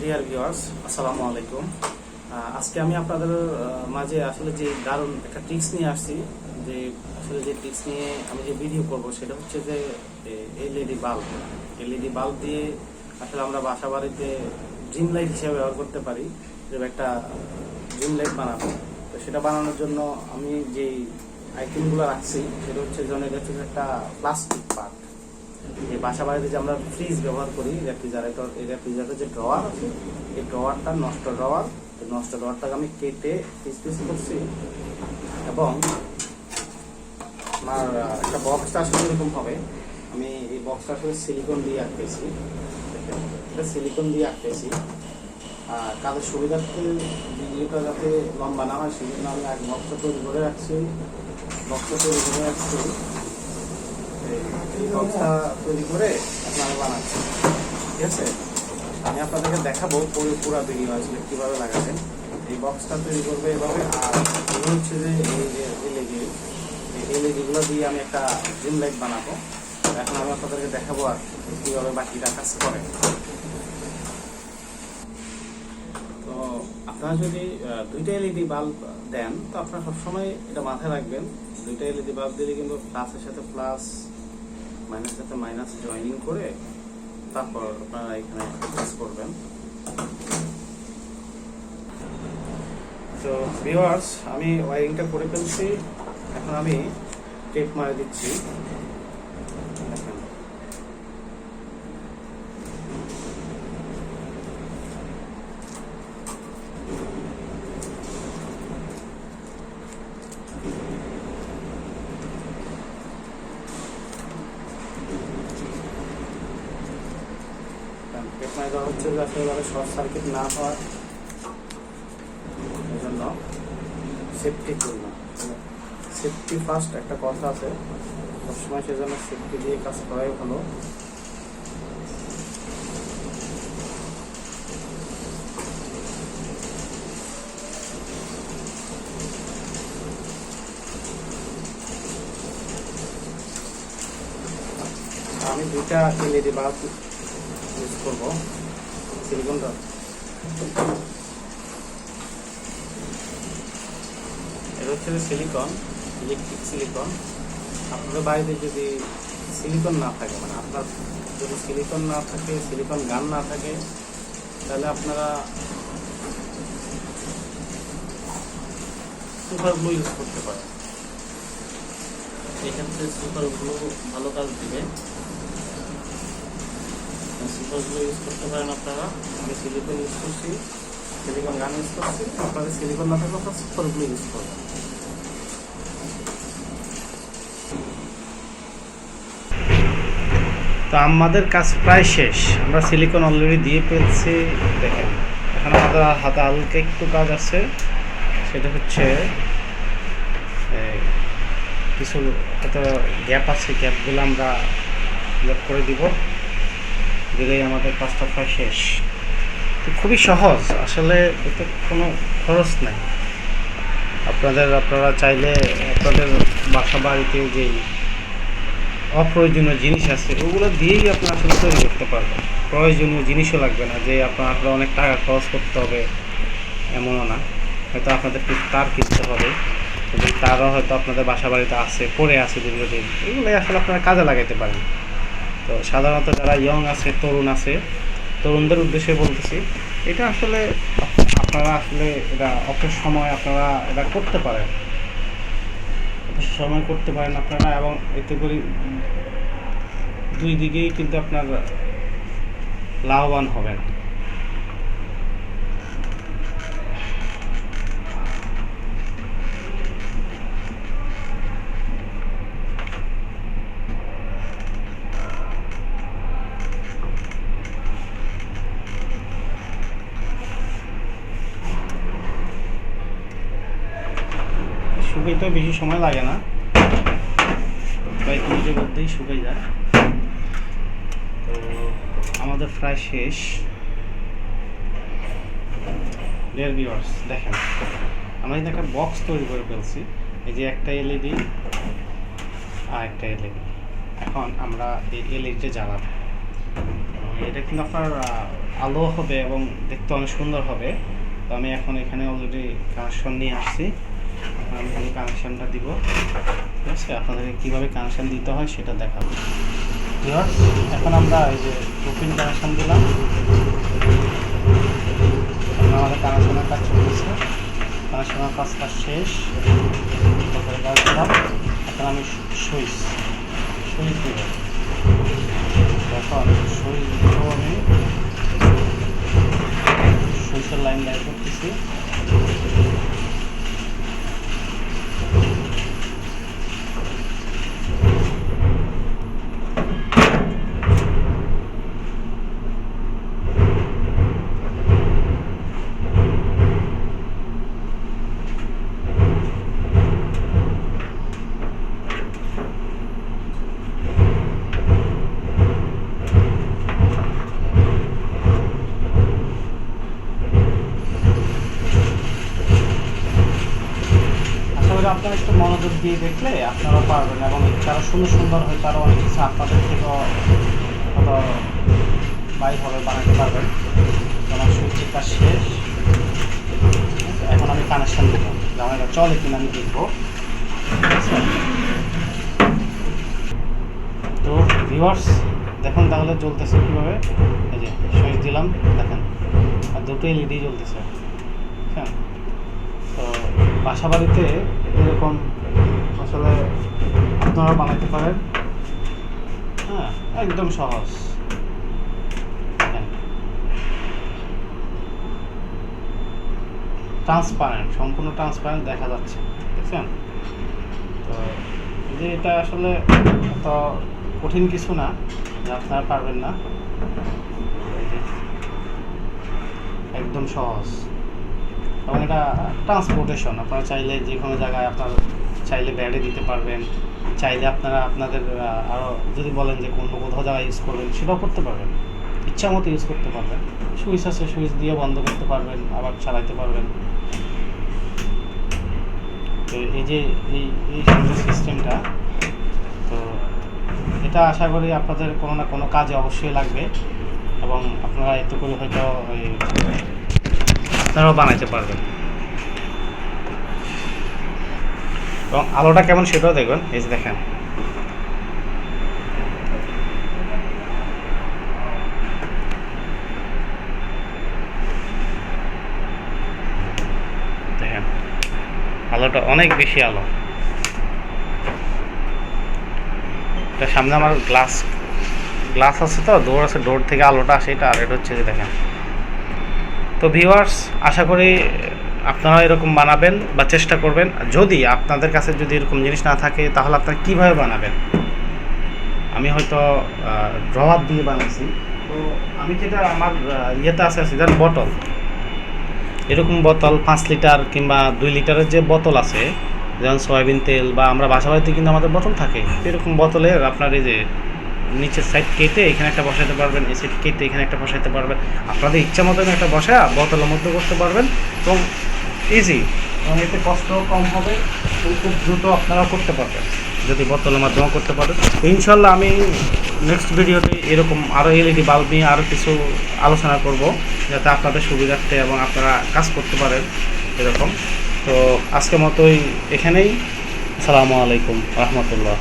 Dear viewers আসসালামু আলাইকুম। আজকে আমি আপনাদের মাঝে আসলে যে দারুণ একটা টিপস নিয়ে আসছি, যে আসলে যে টিপস নিয়ে আমি যে ভিডিও করব, সেটা হচ্ছে যে এলইডি বাল্ব এলইডি বাল্ব দিয়ে আসলে আমরা বাসা বাড়িতে ড্রিম লাইট হিসেবে ব্যবহার করতে পারি যে একটা ড্রিম লাইট বানাবো। তো সেটা বানানোর জন্য আমি যে আইটেমগুলো রাখছি, সেটা হচ্ছে জনের হচ্ছে একটা প্লাস্টিক পার্ট এই বাসা বাড়িতে যে আমরা ফ্রিজ ব্যবহার করি রেফ্রিজারেটর এই রেফ্রিজারেটর যে ড্রয়ার আছে, এই ড্রয়ারটা নষ্ট ড্রয়ার এই নষ্ট ড্রয়ারটাকে আমি কেটে পিস করছি এবং আমার একটা বক্সটা আসলে এরকম হবে। আমি এই বক্সটা আসলে সিলিকন দিয়ে আঁকতেছি। এটা সিলিকন দিয়ে আঁকতেছি। আর কাজের সুবিধার্থে ভিডিওটা যাতে লম্বা না হয় সেই জন্য আমি এক বক্সটা তৈরি করে রাখছি। বক্সটা তৈরি করে রাখছি। আপনাদেরকে দেখাবো পুরো ভিডিও আসলে কীভাবে লাগাবেন। এই বক্সটা তৈরি করবে এভাবে, আর হচ্ছে যে এই যে এলইডি এই দিয়ে আমি একটা জিম লাইট বানাবো। এখন আমি আপনাদেরকে দেখাবো আর কীভাবে বাকিটা কাজ করে। তো আপনারা যদি দুইটা এলইডি বাল্ব দেন, তো আপনারা সবসময় এটা মাথায় রাখবেন দুইটা এলইডি বাল্ব দিলে কিন্তু প্লাসের সাথে প্লাস মাইনাসের সাথে মাইনাস জয়নিং করে তারপর আপনারা এখানে কাজ করবেন। তো ভিওয়ার্স আমি ওয়ারিংটা করে ফেলছি। এখন আমি টেপ মারে দিচ্ছি। টেপ দেওয়া হচ্ছে যাতে শর্ট সার্কিট না এই জন্য সেফটির জন্য সেফটি ফার্স্ট একটা কথা আছে, সবসময় সেজন্য সেফটি দিয়ে কাজ করাই ভালো। আমি দুইটা এলইডি বাল্ব করব। সিলিকনটা। এটা হচ্ছে সিলিকন, ইলেকট্রিক সিলিকন। আপনাদের বাড়িতে যদি সিলিকন না থাকে মানে আপনার যদি সিলিকন না থাকে, সিলিকন গান না থাকে, তাহলে আপনারা সুপার গ্লু ইউজ করতে পারেন। এক্ষেত্রে সুপার গ্লু ভালো কাজ দিবে। সুপার ইউজ করতে পারেন আপনারা আমি সিলিকন ইউজ করছি সিলিকন গান ইউজ করছি আপনাদের সিলিকন না থাকলে আপনারা সুপার গ্লু ইউজ করবেন তো আমাদের কাজ প্রায় শেষ। আমরা সিলিকন অলরেডি দিয়ে ফেলছি, দেখেন। এখন আমাদের হাতে হালকা একটু কাজ আছে। সেটা হচ্ছে কিছু হয়তো গ্যাপ আছে গ্যাপগুলো আমরা করে দিব। দিলেই আমাদের কাজটা প্রায় শেষ। তো খুবই সহজ, আসলে এতে কোনো খরচ নাই। আপনাদের, আপনারা চাইলে আপনাদের বাসা বাড়িতে যেই অপ্রয়োজনীয় জিনিস আছে, ওগুলো দিয়েই আপনি আসলে তৈরি করতে পারবেন। প্রয়োজনীয় জিনিসও লাগবে না, যে আপনার আসলে অনেক টাকা খরচ করতে হবে, এমনও না। হয়তো আপনাদের তার কিনতে হবে তারও হয়তো আপনাদের বাসা বাড়িতে আছে, পড়ে আছে দীর্ঘদিন, এগুলোই আসলে আপনারা কাজে লাগাইতে পারেন। তো সাধারণত যারা ইয়ং আছে, তরুণ আছে, তরুণদের উদ্দেশ্যে বলতেছি, এটা আসলে আপনারা আসলে এটা অফের সময় আপনারা এটা করতে পারেন। অবসর সময় করতে পারেন আপনারা এবং এতে করে দুই দিকেই কিন্তু আপনার লাভবান হবেন। শুকাইতেও বেশি সময় লাগে না। কয়েক মিনিটের মধ্যেই শুকাই যায়। তো আমাদের প্রায় শেষ। ডিয়ার দেখেন, আমরা কিন্তু একটা বক্স তৈরি করে ফেলছি। এই যে একটা এলইডি আর একটা এলইডি এখন আমরা এই এলইডিটা জ্বালাবো। এটা কিন্তু আপনার আলো হবে এবং দেখতে অনেক সুন্দর হবে। তো আমি এখন এখানে অলরেডি কানেকশন নিয়ে আসছি। আমি এখানে কানেকশনটা দিব। ঠিক আছে? আপনাদেরকে কীভাবে কানেকশন দিতে হয় সেটা দেখাবো। এখন আমরা এই যে প্রোপিন কানেকশন দিলাম। এখন আমাদের কানেকশনের কাজ চলতেছে। কানেকশনের কাজটা শেষ। তারপরে কাজ দিলাম। এখন আমি সুইচ। সুইচ দিব এখন সুইচ দিব আমি। সুইচের লাইন বের করতেছি আশা করি আপনারা একটু মনোযোগ দিয়ে দেখলে আপনারাও পারবেন এবং যারা সুন্দর সুন্দর হয় তারা অনেক কিছু আপনাদের থেকেও বাই হবে বানাতে পারবেন। আমার সুইচের কাজ শেষ। এখন আমি কানেকশন দেবো। যেমন এটা চলে কিনা আমি দেখব। তো ভিউয়ার্স দেখুন তাহলে চলতেছে কীভাবে? এই যে সুইচ দিলাম, দেখেন। আর দুটো এলইডি জ্বলতেছে। হ্যাঁ। তো বাসা বাড়িতে এরকম আসলে আপনারা বানাতে পারেন। হ্যাঁ একদম সহজ। ট্রান্সপারেন্ট, সম্পূর্ণ ট্রান্সপারেন্ট দেখা যাচ্ছে, দেখছেন? তো যে এটা আসলে এত কঠিন কিছু না, যে আপনারা পারবেন না একদম সহজ। এবং এটা ট্রান্সপোর্টেশন আপনারা চাইলে যে কোনো জায়গায় আপনার চাইলে ব্যাডে দিতে পারবেন, চাইলে আপনারা আপনাদের আরও যদি বলেন যে কোনো কোথাও জায়গায় ইউজ করবেন, সেটাও করতে পারবেন। ইচ্ছা মতো ইউজ করতে পারবেন। সুইচ আছে, সুইচ দিয়ে বন্ধ করতে পারবেন, আবার চালাইতে পারবেন। তো এই যে, এই এই সিস্টেমটা তো এটা আশা করি আপনাদের কোনো না কোনো কাজে অবশ্যই লাগবে এবং আপনারা এতে করে হয়তো আপনারাও বানাইতে পারবেন। এবং আলোটা কেমন সেটাও দেখবেন, এই যে দেখেন। দেখেন, আলোটা অনেক বেশি আলো। সামনে আমার গ্লাস গ্লাস আছে তো ডোর আছে ডোর থেকে আলোটা আসে, এটা আর এটা হচ্ছে যে দেখেন। তো ভিউয়ার্স আশা করি আপনারা এরকম বানাবেন বা চেষ্টা করবেন। যদি আপনাদের কাছে যদি এরকম জিনিস না থাকে, তাহলে আপনারা কীভাবে বানাবেন? আমি হয়তো ড্রয়ার দিয়ে বানাইছি। তো আমি যেটা আমার ইয়েতে আছে সেটা বটল এরকম বোতল পাঁচ লিটার কিংবা দুই লিটারের যে বোতল আছে, যেমন সয়াবিন তেল বা আমরা বাসা বাড়িতে কিন্তু আমাদের বোতল থাকে। এরকম বোতলের আপনার এই যে নিচের সাইড কেটে এখানে একটা বসাইতে পারবেন, এই সাইড কেটে এখানে একটা বসাইতে পারবেন। আপনাদের ইচ্ছা মতন একটা বসা, বোতলের মধ্যে করতে পারবেন। এবং ইজি এবং এতে কষ্টও কম হবে, খুব দ্রুত আপনারা করতে পারবেন, যদি বোতলের মাধ্যমে করতে পারেন। ইনশাল্লাহ আমি নেক্সট ভিডিওতে এরকম আরও এলইডি বাল্ব নিয়ে আরও কিছু আলোচনা করব, যাতে আপনাদের সুবিধার্থে এবং আপনারা কাজ করতে পারেন এরকম। তো আজকের মতোই এখানেই। আসসালামু আলাইকুম, রহমতুল্লাহ